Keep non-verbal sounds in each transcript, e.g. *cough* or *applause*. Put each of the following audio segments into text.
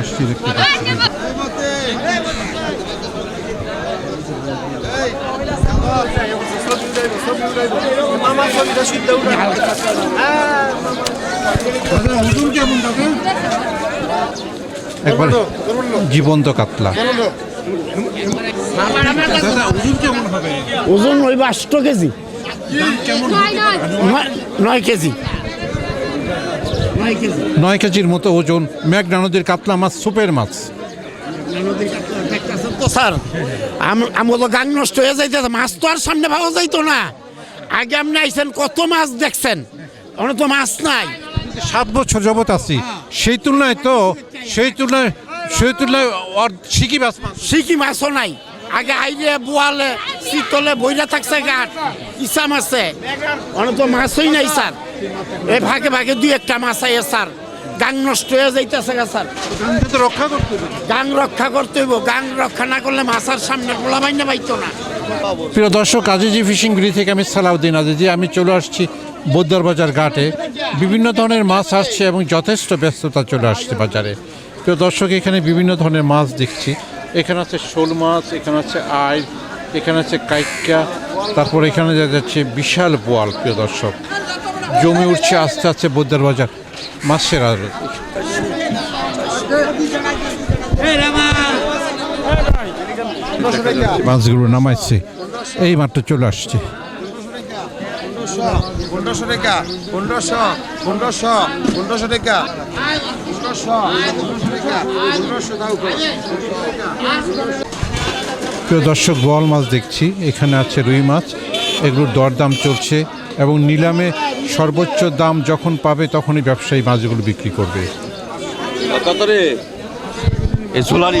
আসছি দেখতে পাচ্ছি দাদা ওজন কেমন দাদা একবার জীবন্ত কাতলা দাদা ওজন কেমন হবে ওজন ওই আষ্ট কেজি কেমন নয় কেজি নয় কেজি। নয় কেজির মতো ওজন মেঘনা নদীর কাতলা মাছ সুপের মাছ। তো স্যার আম- আমগুলো গাং নষ্ট হয়ে যাইতেছে মাছ তো আর সামনে পাওয়া যাইতো না। আগে আপনি আইছেন কত মাছ দেখছেন? এখন তো মাছ নাই। সাত বছর যাবত আছি। সেই তুলনায় তো সেই তুলনায় সেই তুলনায় শিকি মাছ সিকি মাছও নাই। আগে আইলে বোয়ালে, শীতলে বইরা থাকছে গাট ইসা মাছে অনেক তো মাছই নাই, স্যার। এই ভাগে ভাগে দুই একটা মাছ আইয়ে, স্যার। গাং নষ্ট হয়ে যাইতেছে গা, স্যার। রক্ষা করতে গাং রক্ষা করতে হইব, গাং রক্ষা না করলে মাছার সামনে গোলা বাইনা পাইতো না। প্রিয় দর্শক, আজিজি ফিশিং গ্রি থেকে আমি সালাউদ্দিন আজিজি। আমি চলে আসছি বোদ্দার বাজার ঘাটে। বিভিন্ন ধরনের মাছ আসছে এবং যথেষ্ট ব্যস্ততা চলে আসছে বাজারে। প্রিয় দর্শক, এখানে বিভিন্ন ধরনের মাছ দেখছি। এখানে আছে শোল মাছ, এখানে আছে আই, এখানে আছে কাইকা, তারপর এখানে যা যাচ্ছে বিশাল বোয়াল, প্রিয় দর্শক। জমে উঠছে, আস্তে আস্তে বোদ্দার বাজার মাছের আর মাছগুলো নামাইছে এই মাঠটা চলে আসছে। পনেরোশো টাকা পনেরোশো পনেরোশো পনেরোশো টাকা। পনেরোশো পনেরোশো টাকা পনেরোশো দাও প্রিয় দর্শক বোয়াল মাছ দেখছি। এখানে আছে রুই মাছ। এগুলোর দরদাম চলছে এবং নিলামে সর্বোচ্চ দাম যখন পাবে তখনই ব্যবসায়ী মাছগুলো বিক্রি করবে। সোলারি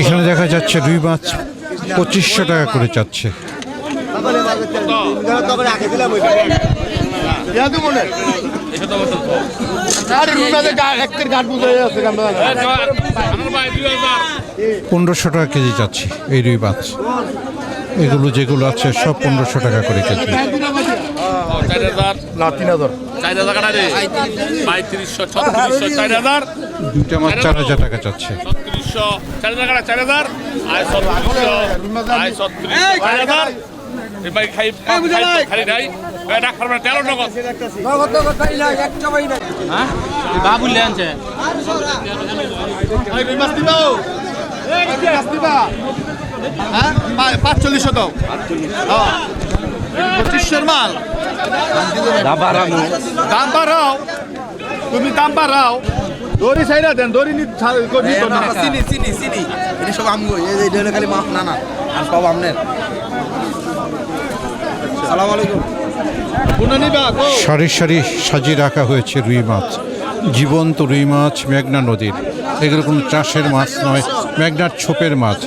এখানে দেখা যাচ্ছে রুই মাছ পঁচিশশো টাকা করে চাচ্ছে। পনেরোশো টাকা কেজি যাচ্ছে এই রুই মাছ। এগুলো যেগুলো আছে সব পনেরোশো টাকা করে কেজি। দুইটা মাছ চার হাজার টাকা চাচ্ছে। ছত্রিশশো চার হাজার কাটা চার হাজার। আয় ছত্রিশশো আয় ছত্রিশশো চার হাজার। এবার খাই খালি নাই। ডাক ফার্মে তেরো নগদ। পাঁচচল্লিশশো দাও। পঁচিশশোর মাল। দাম বাড়াও। তুমি দাম বাড়াও। দড়ি সাইরা দেন দড়ি নি চিনি চিনি চিনি। এটা সব আমগো এই খালি মাপ না না। আর সব আমনের। সালাম আলাইকুম। সারি সারি সাজিয়ে রাখা হয়েছে রুই মাছ। জীবন্ত রুই মাছ মেঘনা নদীর। এগুলো কোনো চাষের মাছ নয় মেঘনার ছোপের মাছ।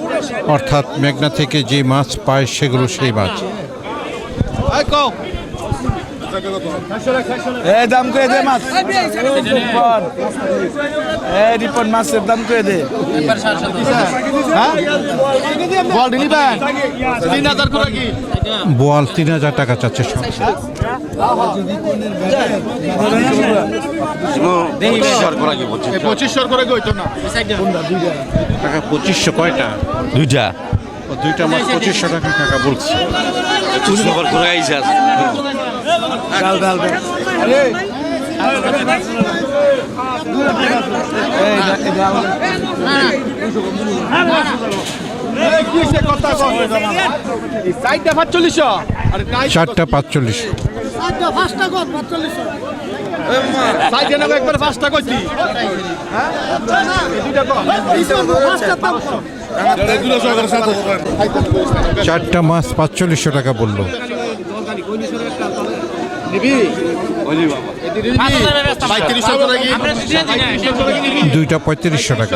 অর্থাৎ মেঘনা থেকে যে মাছ পায় সেগুলো সেই মাছ। এই দাম করে দে মাছ। এই রিপন মাছের দাম করে দে। হ্যাঁ? বল তিন হাজার করে কি? বোয়াল তিন হাজার টাকা চাচ্ছে করে পঁচিশশো কয়টা? দুইটা। দুইটা মাছ পঁচিশশো টাকা টাকা বলছে চারটা পাঁচচল্লিশ সাইডে একবার পাঁচটা কইছি হ্যাঁ দুইটা চারটা মাছ পাঁচচল্লিশশো টাকা বলল। কি দুইটা পঁয়ত্রিশশো টাকা।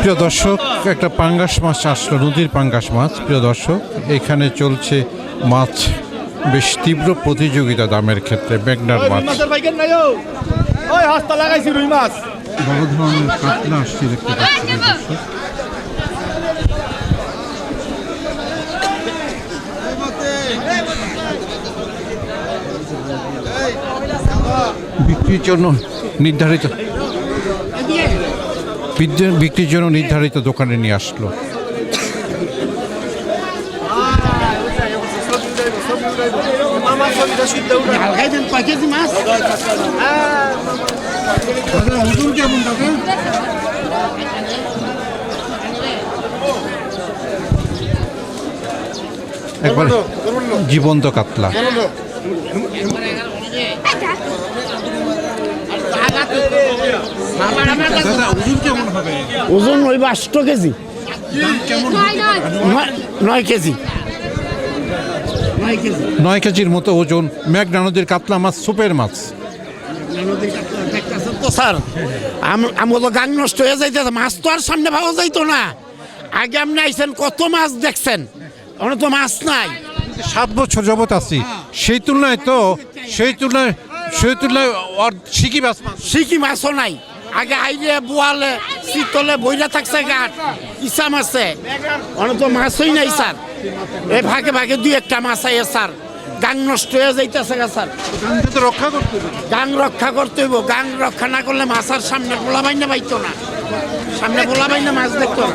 প্রিয় দর্শক একটা পাঙ্গাস মাছ আসলো নদীর পাঙ্গাস মাছ। প্রিয় দর্শক এখানে চলছে মাছ বেশ তীব্র প্রতিযোগিতা দামের ক্ষেত্রে মেঘনার মাছ। লাগাইছি রুই মাছ। বড় ধরনের কাতলা আসছে দেখতে পাচ্ছি বিক্রির জন্য নির্ধারিত বিক্রির জন্য নির্ধারিত দোকানে নিয়ে আসলো। হালকাই ওজন কেমন দাদা একবার জীবন্ত কাতলা। ওজন ওই আষ্ট কেজি। নয়- কেজি। নয় কেজির মতো ওজন মেঘনা নদীর কাতলা মাছ সুপের মাছ। তো স্যার। আম- আমার তো গান নষ্ট হয়ে যাইতেছে মাছ তো আর সামনে পাওয়া যাইতো না। আগে আপনি আইসেন কত মাছ দেখছেন? এখন তো মাছ নাই। সাত বছর যাবত আছি। সেই তুলনায় তো সেই তুলনায় সেই তুলনায় শিখি মাছ শিকি মাছও নাই। আগে আইলে বোয়ালে শীতলে বইরা থাকছে গাট। ইসা মাছে অনেক তো মাছই নাই স্যার। এ ভাগে ভাগে দুই একটা মাছ আইয়ে স্যার। গাং নষ্ট হয়ে যাইতেছে গা স্যার। রক্ষা করতে হবে। গাং রক্ষা করতে হইব। গাং রক্ষা না করলে মাছ আর সামনে গোলা বাইনা পাইতো না। সামনে গোলা বাইনা মাছ দেখতো না।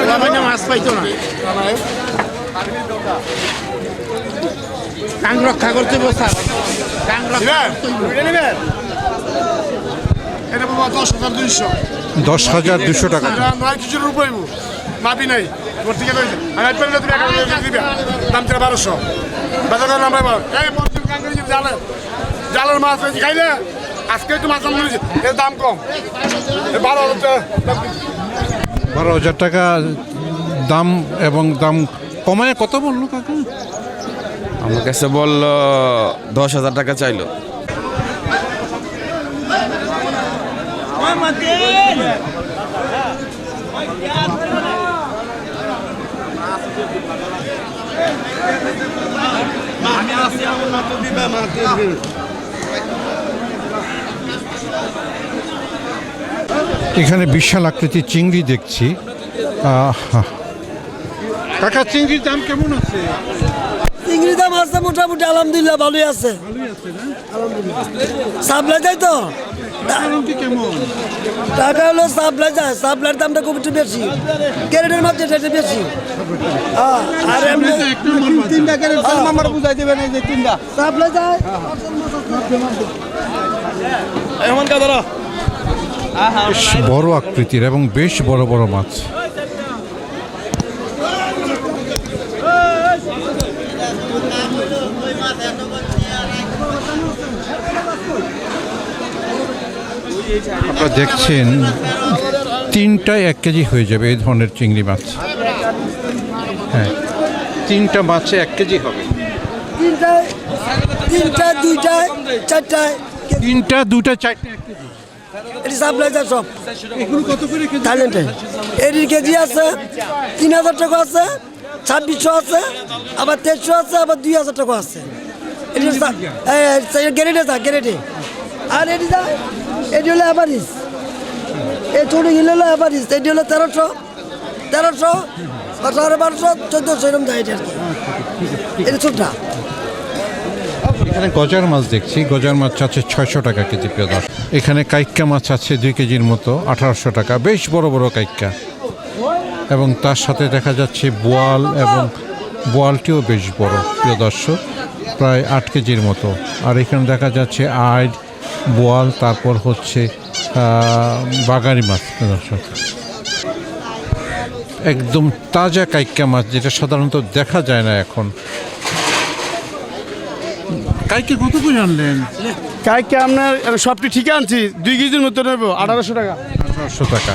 গোলা বাইনা মাছ পাইতো না। গাং রক্ষা করতে হইব স্যার। গাং রক্ষা করতে হইব। এটা বাবা দশ হাজার দুইশো। দশ হাজার দুশো টাকা। কিছুর উপরে মাপি নাই। তোর থেকে লইছে আর এক পেলে তুমি এক হাজার দিবে। দাম ছিল বারোশো। বাজার করলাম আমরা এই মন্দির কাঙ্গি জালের জালের মাছ হয়েছে খাইলে? আজকে একটু মাছ হয়েছে এর দাম কম। এ বারো হাজার টাকা দাম বারো হাজার টাকা দাম এবং দাম কমায় কত বলল কাকা? আমার কাছে বলল দশ হাজার টাকা চাইলো। এখানে বিশাল আকৃতির চিংড়ি দেখছি। আহা। কাকা চিংড়ির দাম কেমন আছে? চিংড়ির দাম আছে মোটামুটি আলহামদুলিল্লাহ ভালোই আছে। সাপ্লাই তাই তো? টাকা হলো সাপ্লাই যায় সাপ্লাইয়ের দামটা খুব একটু বেশি। ক্যারেটের মাছ যেটা এটা বেশি। হ্যাঁ, আর এমনি তিনটা করে নাম্বার বুঝাই দেবেন এই যে তিনটা। সাপ্লাই যায় এমন কা ধরো। বেশ বড় আকৃতির এবং বেশ বড় বড় মাছ। *laughs* আপনারা দেখছেন তিনটায় এক কেজি হয়ে যাবে এই ধরনের চিংড়ি মাছ। হ্যাঁ তিনটা মাছে এক কেজি হবে। তিনটায় তিনটায় দুইটায় চারটায়। তিনটা দুটা চারটে এটি সাপ্লাই যায় সব। এগুলো কত করে থাইল্যান্ডে এটির কেজি আছে তিন হাজার টাকা আছে ছাব্বিশশো আছে আবার তেইশশো আছে আবার দুই হাজার টাকা আছে। এটি গ্যারেটে যা গ্যারেটে। আর এটি এটি হলো অ্যাভারেজ এই ছোটো হিল হলো অ্যাভারেজ এটি হলো তেরোশো তেরোশো সাড়ে বারোশো, চোদ্দোশো এরকম যায় এটা আর কি এটি এখানে গজার মাছ দেখছি, গজার মাছ আছে ছয়শো টাকা কেজি দর্শক। এখানে কাইক্কা মাছ আছে দুই কেজির মতো, আঠারোশো টাকা, বেশ বড় বড় কাইক্কা। এবং তার সাথে দেখা যাচ্ছে বোয়াল এবং বোয়ালটিও বেশ বড় প্রিয় দর্শক, প্রায় আট কেজির মতো। আর এখানে দেখা যাচ্ছে আইড বোয়াল তারপর হচ্ছে বাগারি মাছ দর্শক। একদম তাজা কাইকা মাছ যেটা সাধারণত দেখা যায় না এখন। কাইকে কত করে আনলেন? কাইকে আপনার সবটি ঠিক আনছি দুই কেজির মতো নেব আঠারোশো টাকা। আঠারোশো টাকা।